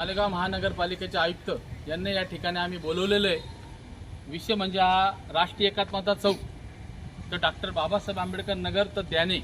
मालेगाव महानगरपालिकेचे आयुक्त यांनी या ठिकाणी आम्ही बोलवलेलं आहे. विषय म्हणजे हा राष्ट्रीय एकात्मता चौक. तर डॉक्टर बाबासाहेब आंबेडकर नगर तर द्याने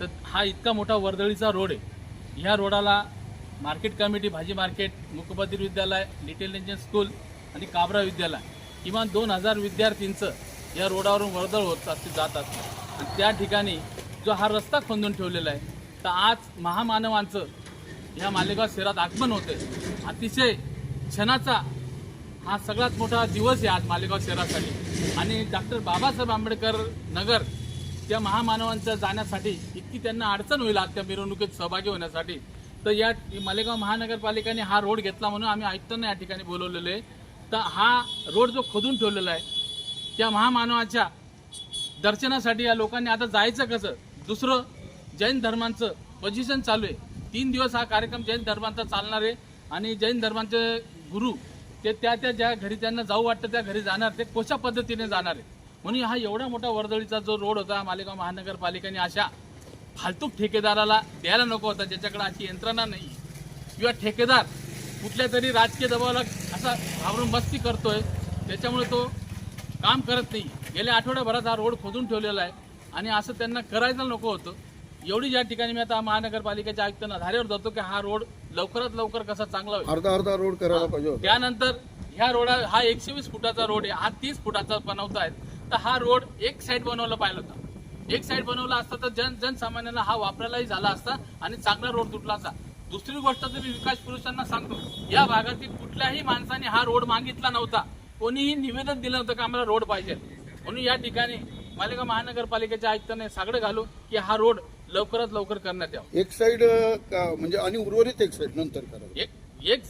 तर हा इतका मोठा वर्दळीचा रोड आहे. ह्या रोडाला मार्केट कमिटी भाजी मार्केट मुकबधीर विद्यालय लिटिल इंजिन स्कूल आणि काबरा विद्यालय किमान दोन हजार विद्यार्थींचं या रोडावरून वर्दळ होत असते जात असतं. आणि त्या ठिकाणी जो हा रस्ता खोदून ठेवलेला आहे तर आज महामानवांचं ह्या मालेगाव शहरात आगमन होते. अतिशय क्षणाचा हा सगळ्यात मोठा दिवस आहे आज मालेगाव शहरासाठी. आणि डॉक्टर बाबासाहेब आंबेडकर नगर त्या महामानवांच्या जाण्यासाठी इतकी त्यांना अडचण होईल आज त्या मिरवणुकीत सहभागी होण्यासाठी. तर या मालेगाव महानगरपालिकेने हा रोड घेतला म्हणून आम्ही आयुक्तांना या ठिकाणी बोलवलेलो आहे. तर हा रोड जो खोदून ठेवलेला आहे त्या महामानवाच्या दर्शनासाठी या लोकांनी आता जायचं कसं? दुसरं जैन धर्मांचं पोझिशन चालू आहे. तीन दिवस हा कार्यक्रम जैन धर्मांचा चालणार आहे. आणि जैन धर्मांचे गुरु ते त्या त्या ज्या घरी त्यांना जाऊ वाटतं त्या घरी जाणार ते कशा पद्धतीने जाणार आहे? म्हणून हा एवढा मोठा वर्दळीचा जो रोड होता मालेगाव महानगरपालिकेने अशा फालतूक ठेकेदाराला द्यायला नको होता ज्याच्याकडे अशी यंत्रणा नाही. किंवा ठेकेदार कुठल्या तरी राजकीय दबावाला असा घाबरून मस्ती करतोय त्याच्यामुळे तो काम करत नाही. गेल्या आठवड्याभरात हा रोड खोदून ठेवलेला आहे. आणि असं त्यांना करायला नको होतं. एवढी ज्या ठिकाणी मी आता महानगरपालिकेच्या आयुक्तांना धारेवर जातो की हा रोड लवकरात लवकर कसा चांगला होईल. अर्धा अर्धा रोड करायला पाहिजे. त्यानंतर ह्या रोडा हा एकशे वीस फुटाचा रोड आहे हा तीस फुटाचा बनवतायत तर हा रोड एक साईड बनवला पाहिजे होता. एक साईड बनवला असता तर जन जनसामान्यांना हा वापरायलाही झाला असता आणि चांगला रोड तुटला असता. दुसरी गोष्ट तर मी विकास पुरुषांना सांगतो या भागातील कुठल्याही माणसाने हा रोड मागितला नव्हता. कोणीही निवेदन दिलं नव्हतं की आम्हाला रोड पाहिजे. म्हणून या ठिकाणी मालेगाव महानगरपालिकेच्या आयुक्तांनी साकडं घालू की हा रोड लवकरात लवकर करण्यात यावा. एक साइड म्हणजे आणि उर्वरित एक साइड नंतर करा एक एक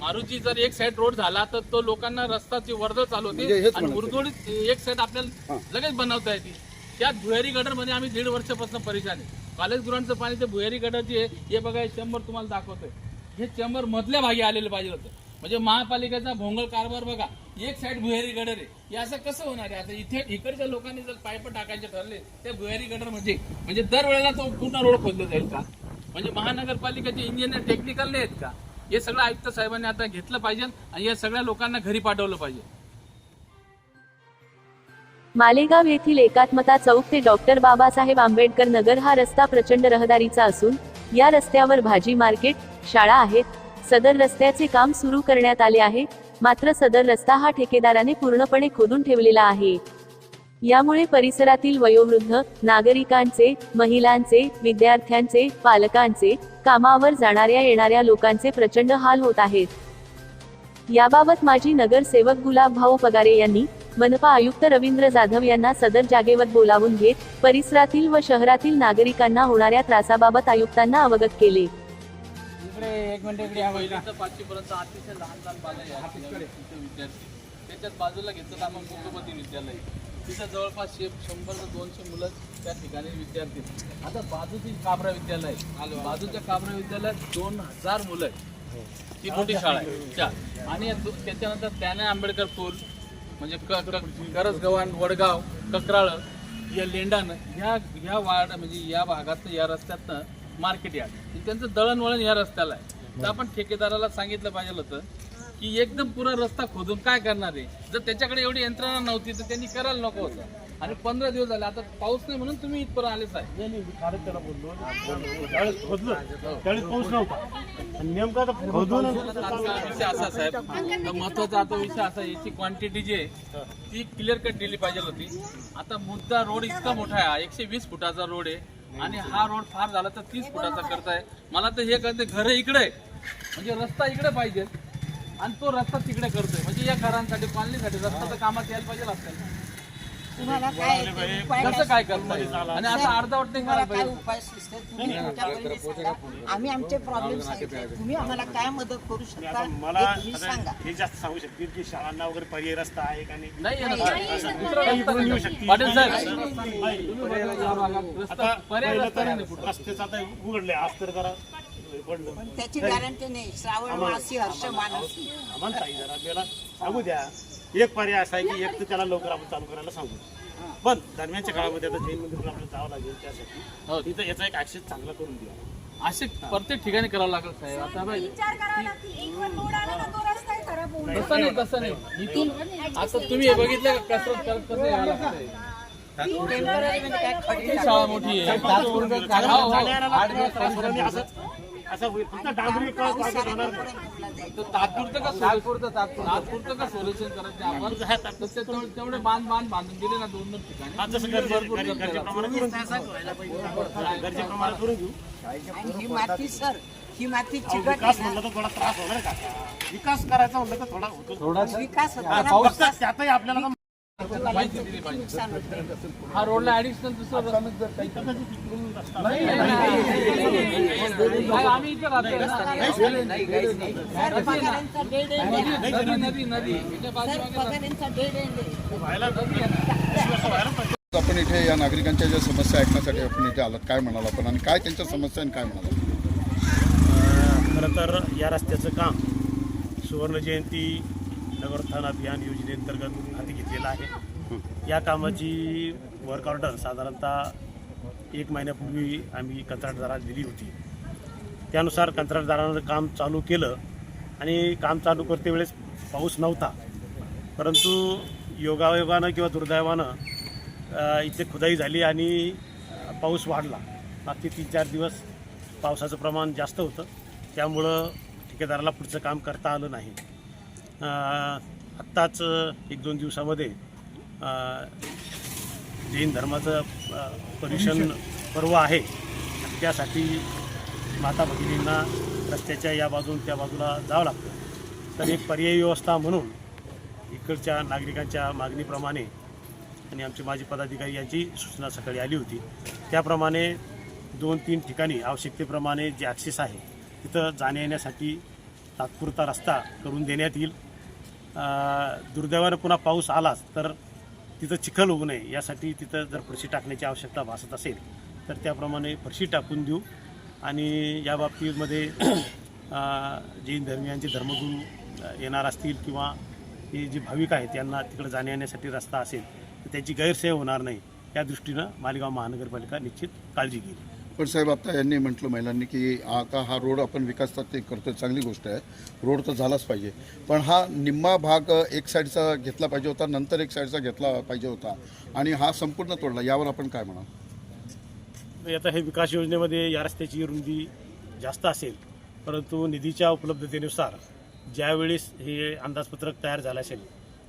मारुती जर एक साइड रोड झाला तर तो लोकांना रस्ताची वर्दळ चालू म्हणजे होते आणि. उर्दोडीत एक साइड आपल्याला. लगेच बनवता येते. त्या भुयारी गटरमध्ये आम्ही दीड वर्षापासून परेशान आहे. कॉलेज ग्राउंडचं पाणी ते भुयारी गटर जे आहे, हे बघा हे चेंबर तुम्हाला दाखवतोय. हे चेंबर मधल्या भागी आलेलं पाहिजे होतं. म्हणजे महापालिकेचा भोंगळ कारभार बघा एक साईड भुयारी गडर आहे. हे असं कसं होणार आहे? आता इथे इकडच्या लोकांनी जर पाईप टाकायचे ठरले त्या भुयारी गडरमध्ये म्हणजे दरवेळेला तो पूर्ण रोड खोदला जाईल का? म्हणजे महानगरपालिकेचे इंजिनियर टेक्निकल नाही आहेत का? हे सगळं आयुक्त साहेबांनी आता घेतलं पाहिजे आणि या सगळ्या लोकांना घरी पाठवलं पाहिजे. मालेगाव येथील एकात्मता चौक ते डॉक्टर बाबासाहेब आंबेडकर नगर हा रस्ता प्रचंड रहदारीचा असून या रस्त्यावर भाजी मार्केट शाळा आहेत सदर रस्त्याचे काम सुरू करण्यात आले आहे. मात्र सदर रस्ता हा ठेकेदाराने पूर्णपणे खोदून ठेवलेला आहे. यामुळे परिसरातील वयोवृद्ध नागरिकांचे महिलांचे विद्यार्थ्यांचे पालकांचे कामावर जाणाऱ्या येणाऱ्या लोकांचे प्रचंड हाल होत आहेत. याबाबत माजी नगरसेवक गुलाब भाऊ पगारे यांनी मनपा आयुक्त रवींद्र जाधव यांना सदर जागेवर बोलावून घेत परिसरातील व शहरातील नागरिकांना होणाऱ्या त्रासाबाबत आयुक्तांना अवगत केले. इकडे एक मिनिट इकडे या बाईला. पहिली तर पाचवीपर्यंत अतिशय लहान लहान बाल आहे. तिथे विद्यार्थी. त्याच्यात बाजूला घेतलं तर आपण मुख्यपती विद्यालय. तिथं जवळपास शे शंभर ते दोनशे मुलं त्या ठिकाणी विद्यार्थी आहेत. आता बाजूची काबरा विद्यालय. आहे. बाजूच्या काबरा विद्यालयात दोन हजार मुलं आहेत. ती मोठी शाळा आहे. त्या आणि या दो- त्याच्यानंतर त्याने आंबेडकर पूल म्हणजे क क- करसगव्हाण वडगाव ककराळ या लेंडान ह्या ह्या वार्ड म्हणजे या भागात या रस्त्यातनं मार्केट यार्ड. त्यांचं दळणवळण या रस्त्याला आहे. तर आपण ठेकेदाराला सांगितलं पाहिजे होतं की एकदम पुरा रस्ता खोदून काय करणार आहे? जर त्याच्याकडे एवढी यंत्रणा नव्हती तर त्यांनी करायला नको होतं. आणि पंधरा दिवस झाले आता पाऊस नाही म्हणून तुम्ही इथपर्यंत आलेच आहे असा साहेब. महत्त्वाचा आता विषय असा याची क्वांटिटी जी आहे ती क्लिअर कट दिली पाहिजे होती. आता मुद्दा रोड इतका मोठा आहे एकशे वीस फुटाचा रोड आहे. आणि हा रोड फार झाला तर तीस फुटाचा करताय मला तर हे करते घर इकडे आहे. म्हणजे रस्ता इकडे पाहिजे. आणि तो रस्ता तिकडे करतोय. म्हणजे या घरांसाठी कॉलनीसाठी रस्ता तर कामात यायला पाहिजे आपल्याला तुम्हाला काय उपाय कसं काय करताय आणि असं अर्धवट नाही तुम्हाला करायला काय पाहिजे उपाय सुचते तुम्ही तुमच्याकडे सांगा. आम्ही आमचे प्रॉब्लेम सांगितले तुम्ही आम्हाला काय मदत करू शकता आता हे मला तुम्ही आता सांगा. हे जास्त सांगू शकतील की शाळांना वगैरे पर्यायी रस्ता आहे का नाही? नाही आहे ना साहेब. दुसरा रस्ता इकडून येऊ नाही. शकतील. पाटील साहेब. नाही. तुम्ही बघा या भागात रस्ता आता पर्याय पहिलं रस्ता नाही तर कुठं. रस्त्याचं आता उघडले आज तर जरा पडलं. पण त्याची गॅरंटी नाही. श्रावण मासी हर्ष मानसी. ताई जरा आपल्याला सांगू द्या. एक पर्याय असा आहे की एक तर त्याला लवकर आपण चालू करायला सांगू. पण दरम्यानच्या काळामध्ये आता जैन मंदिरला आपल्याला जावं लागेल त्यासाठी हो. तिथं याचा एक ऍक्सेस चांगला करून द्या असे प्रत्येक ठिकाणी करावं लागेल साहेब. आता बाई विचार करावा लागतील एक वर लोड आला का तो रस्ताही खराब होऊन तसं नाही तसं नाही. इथून आता तुम्ही हे बघितलं का? कसरत करत कसं यावं लागतंय टेंपररी म्हणजे काय शाळा मोठी आहे. हो, हो. असं होईल. फक्त डांबरी का कागद होणार नाही. तर तात्पुरतं का तात्पुरतं तात्पुरतं. का सोल्युशन करायचं आपण. तर ते तेवढे तेवढे बांध बांध बांधून दिले ना दोन दोन ठिकाणी. आज जसं गरजे- गरजे- गरजेप्रमाणे करून घेऊ. गरजेप्रमाणे करून घेऊ. आणि ही माती सर ही माती अहो, चिकट विकास आहे ना. म्हणलं तर थोडा त्रास होणार का? विकास करायचा म्हणलं तर थोडा होतो. विकास होताना फक्त त्यातही आपल्याला हा रोडला ऍडिशनल दुसरा आम्ही इथे. नदी नदी. आपण इथे या नागरिकांच्या ज्या समस्या ऐकण्यासाठी आपण इथे आलात काय म्हणाल आपण आणि काय त्यांच्या समस्या आणि काय म्हणाल खरं तर या रस्त्याचं काम सुवर्ण जयंती नगरोत्थान अभियान योजनेअंतर्गत हाती घेतलेला आहे. या कामाची वर्क ऑर्डर साधारणतः एक महिन्यापूर्वी आम्ही कंत्राटदाराला दिली होती. त्यानुसार कंत्राटदारानं काम चालू केलं आणि काम चालू करते वेळेस पाऊस नव्हता. परंतु योगायोगानं किंवा दुर्दैवानं इथे खुदाई झाली आणि पाऊस वाढला. मागचे तीन चार दिवस पावसाचं प्रमाण जास्त होतं. त्यामुळं ठेकेदाराला पुढचं काम करता आलं नाही. आत्ताच एक दोन दिवसामध्ये जैन धर्माचं अ, पर्युषण पर्व आहे. त्यासाठी माता भगिनींना रस्त्याच्या या बाजून त्या बाजूला जावं लागतं. तर एक पर्यायी व्यवस्था म्हणून इकडच्या नागरिकांच्या मागणीप्रमाणे आणि आमचे माजी पदाधिकारी यांची सूचना सकाळी आली होती. त्याप्रमाणे दोन तीन ठिकाणी आवश्यकतेप्रमाणे जे ॲक्सेस आहे तिथं जाण्या येण्यासाठी तात्पुरता रस्ता करून देण्यात येईल. दुर्दैवानं पुन्हा पाऊस आलाच तर तिथं चिखल होऊ नये यासाठी तिथं जर फरशी टाकण्याची आवश्यकता भासत असेल तर त्याप्रमाणे फरशी टाकून देऊ. आणि या बाबतीमध्ये जैन धर्मियांचे धर्मगुरू येणार असतील किंवा हे जे भाविक आहेत यांना तिकडे जाण्या येण्यासाठी रस्ता असेल तर त्याची गैरसोय होणार नाही. या दृष्टीनं मालेगाव महानगरपालिका निश्चित काळजी घेईल. पण साहेब आता यांनी म्हटलं महिलांनी की आता हा रोड आपण विकासात ते करतोय चांगली गोष्ट आहे. रोड तर झालाच पाहिजे. पण हा निम्मा भाग एक साईडचा घेतला पाहिजे होता नंतर एक साईडचा घेतला पाहिजे होता आणि हा संपूर्ण तोडला. यावर आपण काय म्हणाल? आता हे विकास योजनेमध्ये या रस्त्याची रुंदी जास्त असेल परंतु निधीच्या उपलब्धतेनुसार ज्यावेळेस हे अंदाजपत्रक तयार झालं असेल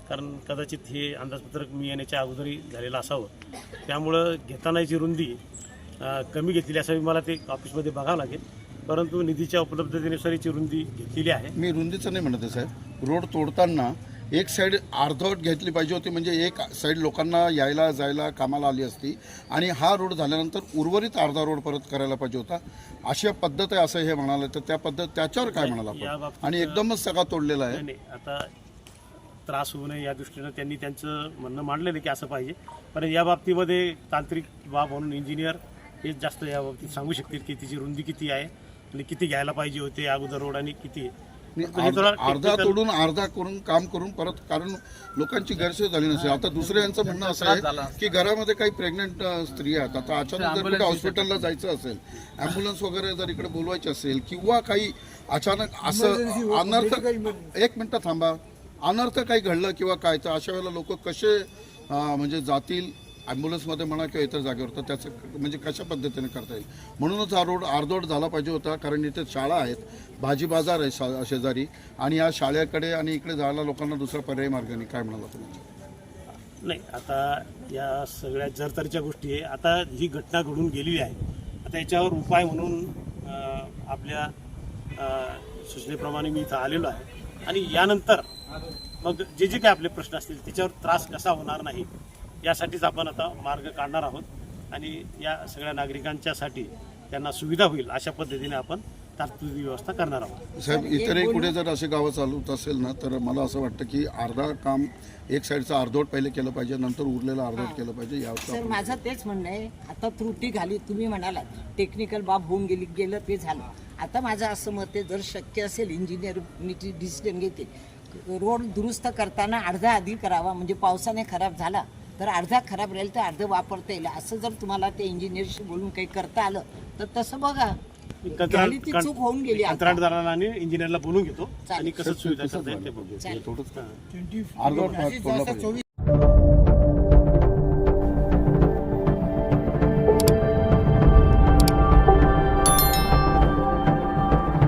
कारण कदाचित हे अंदाजपत्रक मी येण्याच्या अगोदरही झालेलं असावं त्यामुळं घेतानाची रुंदी कमी घेतलेली असावी मला ते ऑफिसमध्ये बघावं लागेल. परंतु निधीच्या उपलब्धतेनुसार याची रुंदी घेतलेली आहे. मी रुंदीचं नाही म्हणत आहे साहेब. रोड तोडताना एक साईड अर्धवट घेतली पाहिजे होती म्हणजे एक साईड लोकांना यायला जायला कामाला आली असती. आणि हा रोड झाल्यानंतर उर्वरित अर्धा रोड परत करायला पाहिजे होता. अशा पद्धत आहे असं हे म्हणाले तर त्या पद्धत त्याच्यावर काय म्हणाल आणि एकदमच सगळा तोडलेला आहे. आता त्रास होऊ नये या दृष्टीनं. त्यांनी त्यांचं म्हणणं मांडलेलं की असं पाहिजे. पण या बाबतीमध्ये तांत्रिक बाब म्हणून इंजिनियर हेच जास्त या बाबतीत सांगू शकतील की तिची रुंदी किती आहे आणि किती घ्यायला पाहिजे होते अगोदर रोड आणि किती अर्धा तोडून अर्धा करून काम करून परत कारण लोकांची गैरसोय झाली नसेल. आता दुसरं यांचं म्हणणं असं आहे की घरामध्ये काही प्रेग्नेंट स्त्री आहेत. आता अचानक जर कुठे हॉस्पिटलला जायचं असेल अँब्युलन्स वगैरे जर इकडे बोलवायची असेल किंवा काही अचानक असं अनर्थ एक मिनिट थांबा. अनर्थ काही घडलं किंवा काय तर अशा वेळेला लोक कसे म्हणजे जातील? ॲम्ब्युलन्समध्ये म्हणा किंवा इतर जागेवर तर त्याचं म्हणजे कशा पद्धतीने करता येईल? म्हणूनच हा रोड अर्धवट झाला पाहिजे होता कारण इथे शाळा आहेत भाजी बाजार आहे शा शेजारी आणि या शाळेकडे आणि इकडे जायला लोकांना दुसरा पर्याय मार्गाने काय म्हणाला तुम्ही? नाही आता या सगळ्या जरतरच्या गोष्टी आहे. आता ही घटना घडून गेलेली आहे आता याच्यावर उपाय म्हणून आपल्या सूचनेप्रमाणे मी इथं आलेलो आहे. आणि यानंतर मग जे जे काही आपले प्रश्न असतील त्याच्यावर त्रास कसा होणार नाही? यासाठीच आपण आता मार्ग काढणार आहोत आणि या सगळ्या नागरिकांच्यासाठी त्यांना सुविधा होईल अशा पद्धतीने आपण तात्पुरती व्यवस्था करणार आहोत. साहेब इतरही कुठे जर असे गावं चालवत असेल ना तर मला असं वाटतं की अर्धा काम एक साईडचं अर्धवट पहिले केलं पाहिजे नंतर उरलेलं अर्धवट केलं पाहिजे यावर सर माझं तेच म्हणणं आहे. आता त्रुटी घाली तुम्ही म्हणालात टेक्निकल बाब होऊन गेली गेलं ते झालं. आता माझं असं मत आहे जर शक्य असेल इंजिनियर डिसिजन घेते. रोड दुरुस्त करताना अर्धा आधी करावा म्हणजे पावसाने खराब झाला तर अर्धा खराब राहील तर अर्धं वापरता येईल. असं जर तुम्हाला ते इंजिनियरशी बोलून काही करता आलं तर तसं बघा. झाली ती चूक होऊन गेली आता. कंत्राटदाराला आणि इंजिनियरला बोलून घेतो आणि कसं सुविधा करता येईल ते बघू. चालेल. पाहिजे